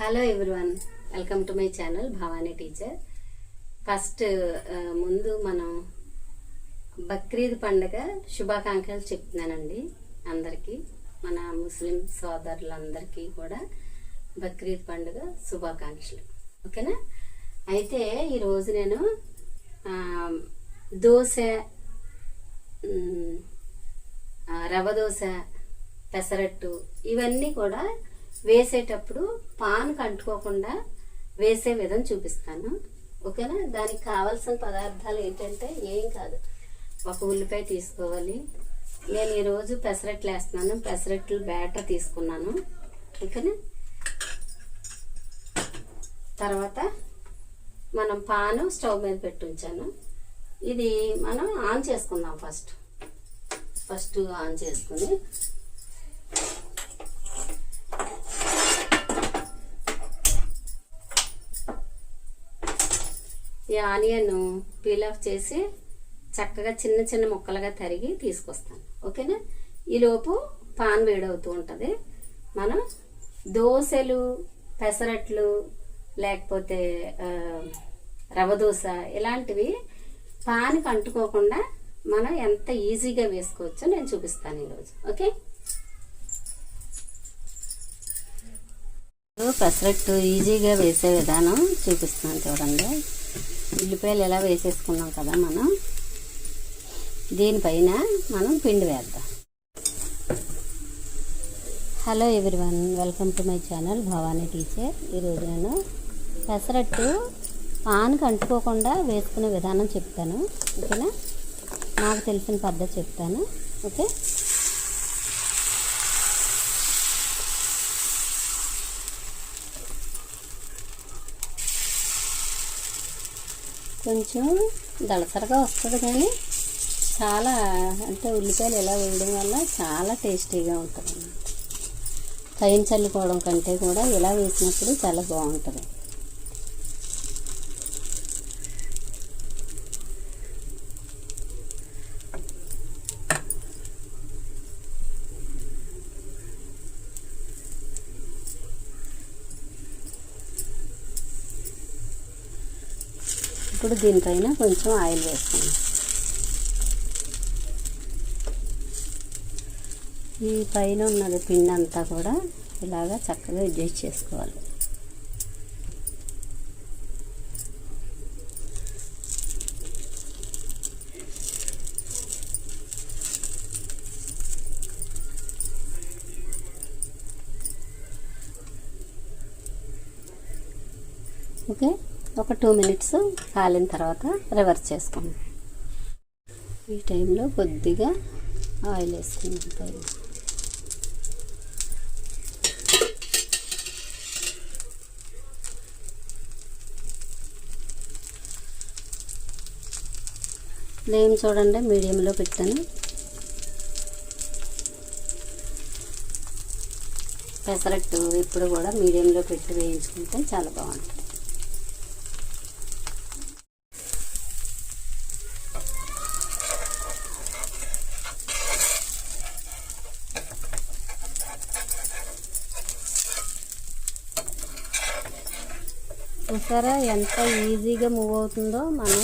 Hello everyone welcome to my channel Bhavani teacher first ముందు మనం బక్రీద్ పండుగ శుభాకాంక్షలు చెప్తున్నానండి అందరికీ. మన ముస్లిం సోదరులందరికీ కూడా బక్రీద్ పండుగ శుభాకాంక్షలు. ఓకేనా? అయితే ఈరోజు నేను దోశ రవ దోశ పెసరట్టు ఇవన్నీ కూడా వేసేటప్పుడు పాన్కి అంటుకోకుండా వేసే విధం చూపిస్తాను. ఓకేనా? దానికి కావాల్సిన పదార్థాలు ఏంటంటే ఏం కాదు. ఒక ఉల్లిపాయ తీసుకోవాలి. నేను ఈరోజు పెసరట్లు వేస్తున్నాను. పెసరట్లు బ్యాటర్ తీసుకున్నాను. ఓకేనా? తర్వాత మనం పాను స్టవ్ మీద పెట్టి ఉంచాను. ఇది మనం ఆన్ చేసుకుందాం ఫస్ట్. ఫస్ట్ ఆన్ చేసుకుని ఈ ఆనియన్ పీల్ ఆఫ్ చేసి చక్కగా చిన్న చిన్న ముక్కలుగా తరిగి తీసుకొస్తాను. ఓకేనా? ఈలోపు పాన్ వేడవుతూ ఉంటుంది. మనం దోశలు పెసరట్లు లేకపోతే రవ దోశ ఇలాంటివి పాన్కి అంటుకోకుండా మనం ఎంత ఈజీగా వేసుకోవచ్చో నేను చూపిస్తాను ఈరోజు ఓకే? పెసరట్టు ఈజీగా వేసే విధానం చూపిస్తున్నాను చూడండి. ఉల్లిపాయలు ఎలా వేసేసుకున్నాం కదా మనం? దీనిపైన మనం పిండి వేద్దాం. Hello everyone welcome to my channel Bhavani teacher ఈరోజు నేను పెసరట్టు పాన్కి అంటుకోకుండా వేసుకునే విధానం చెప్తాను. ఓకేనా? నాకు తెలిసిన పద్ధతి చెప్తాను. ఓకే? కొంచెం దళసరగా వస్తుంది కానీ చాలా అంటే ఉల్లిపాయలు ఇలా వేయడం వల్ల చాలా టేస్టీగా ఉంటుంది అన్నమాట పైన చల్లుకోవడం కంటే కూడా ఇలా వేసినప్పుడు చాలా బాగుంటుంది. ఇప్పుడు దీనిపైన కొంచెం ఆయిల్ వేసుకుందాం ఈ పైన ఉన్నది పిండి అంతా కూడా ఇలాగా చక్కగా అడ్జస్ట్ చేసుకోవాలి. ఓకే? ఒక టూ మినిట్స్ కాలిన తర్వాత రివర్స్ చేసుకుందాం. ఈ టైంలో కొద్దిగా ఆయిల్ వేసుకుంటాం ఫ్లేమ్ చూడండి మీడియంలో పెట్టాను. పెసరట్టు ఇప్పుడు కూడా మీడియంలో పెట్టి వేయించుకుంటే చాలా బాగుంటుంది. చూసారా? ఎంత ఈజీగా మూవ్ అవుతుందో మనం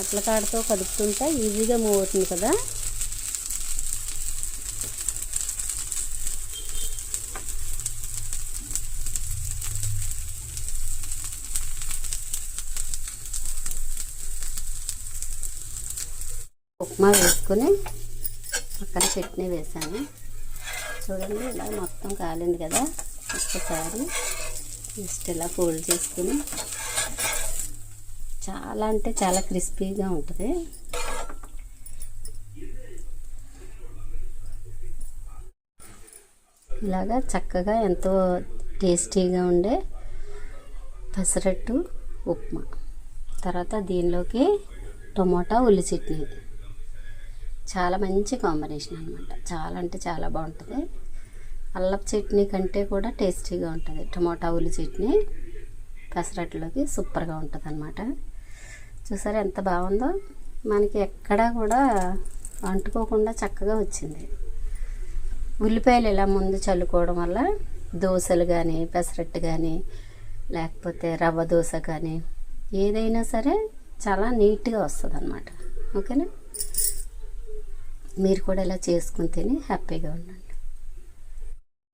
అట్ల కాడతో కదుపుతుంటే ఈజీగా మూవ్ అవుతుంది కదా? ఉప్మా వేసుకొని పక్కన చట్నీ వేసాను. చూడండి ఇలా మొత్తం కాలింది కదా? ఒక్కసారి. జస్ట్ ఇలా ఫోల్డ్ చేసుకుని చాలా అంటే చాలా క్రిస్పీగా ఉంటుంది. ఇలాగా చక్కగా ఎంతో టేస్టీగా ఉండే పెసరట్టు ఉప్మా. తర్వాత దీనిలోకి టొమాటో ఉల్లి చట్నీ. చాలా మంచి కాంబినేషన్ అనమాట చాలా అంటే చాలా బాగుంటుంది. అల్లపు చట్నీ కంటే కూడా టేస్టీగా ఉంటుంది. టమోటా ఉల్లి చట్నీ పెసరట్లోకి సూపర్గా ఉంటుంది అనమాట చూసారా ఎంత బాగుందో? మనకి ఎక్కడా కూడా అంటుకోకుండా చక్కగా వచ్చింది. ఉల్లిపాయలు ఇలా ముందు చల్లుకోవడం వల్ల దోశలు కానీ పెసరట్టు కానీ లేకపోతే రవ్వ దోశ కానీ ఏదైనా సరే చాలా నీట్గా వస్తుంది అనమాట ఓకేనా? మీరు కూడా ఇలా చేసుకుని తిని హ్యాపీగా ఉండండి.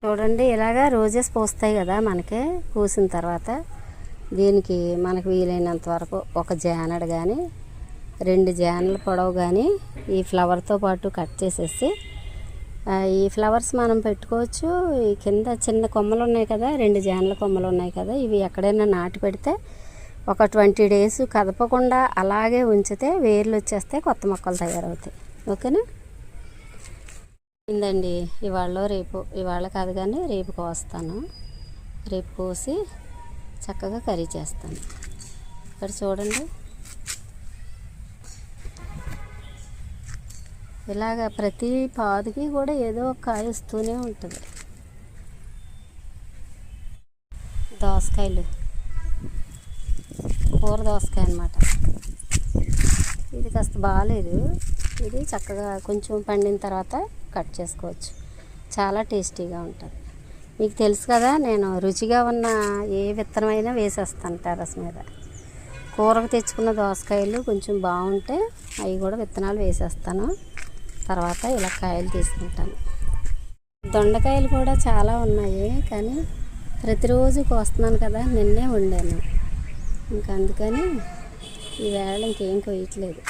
చూడండి ఇలాగా రోజెస్ పోస్తాయి కదా మనకి పూసిన తర్వాత. దీనికి మనకు వీలైనంత వరకు ఒక జానడు కానీ రెండు జానల పొడవు కానీ ఈ ఫ్లవర్తో పాటు కట్ చేసేసి ఈ ఫ్లవర్స్ మనం పెట్టుకోవచ్చు. ఈ కింద చిన్న కొమ్మలు ఉన్నాయి కదా రెండు జానల కొమ్మలు ఉన్నాయి కదా ఇవి ఎక్కడైనా నాటి పెడితే ఒక ట్వంటీ డేస్ కదపకుండా అలాగే ఉంచితే వేర్లు వచ్చేస్తే కొత్త మొక్కలు తయారవుతాయి. ఓకేనా? ఇందండి. ఇవాళ రేపు ఇవాళ కాదు కానీ రేపు కోస్తాను రేపు కోసి చక్కగా కర్రీ చేస్తాను. ఇక్కడ చూడండి. ఇలాగ ప్రతి పాదుకి కూడా ఏదో ఒక కాయ వస్తూనే ఉంటుంది. దోసకాయలు. కూర దోసకాయ అనమాట ఇది కాస్త బాగాలేదు ఇది చక్కగా కొంచెం పండిన తర్వాత కట్ చేసుకోవచ్చు. చాలా టేస్టీగా ఉంటుంది. మీకు తెలుసు కదా నేను రుచిగా ఉన్న ఏ విత్తనమైనా వేసేస్తాను టెర్రస్ మీద. కూరకు తెచ్చుకున్న దోసకాయలు కొంచెం బాగుంటే అవి కూడా విత్తనాలు వేసేస్తాను. తర్వాత ఇలా కాయలు తీసుకుంటాను. దొండకాయలు కూడా చాలా ఉన్నాయి కానీ ప్రతిరోజు కోస్తున్నాను కదా నిన్నే వండాను. ఇంకా అందుకని ఈవేళ ఇంకేం కొయ్యట్లేదు.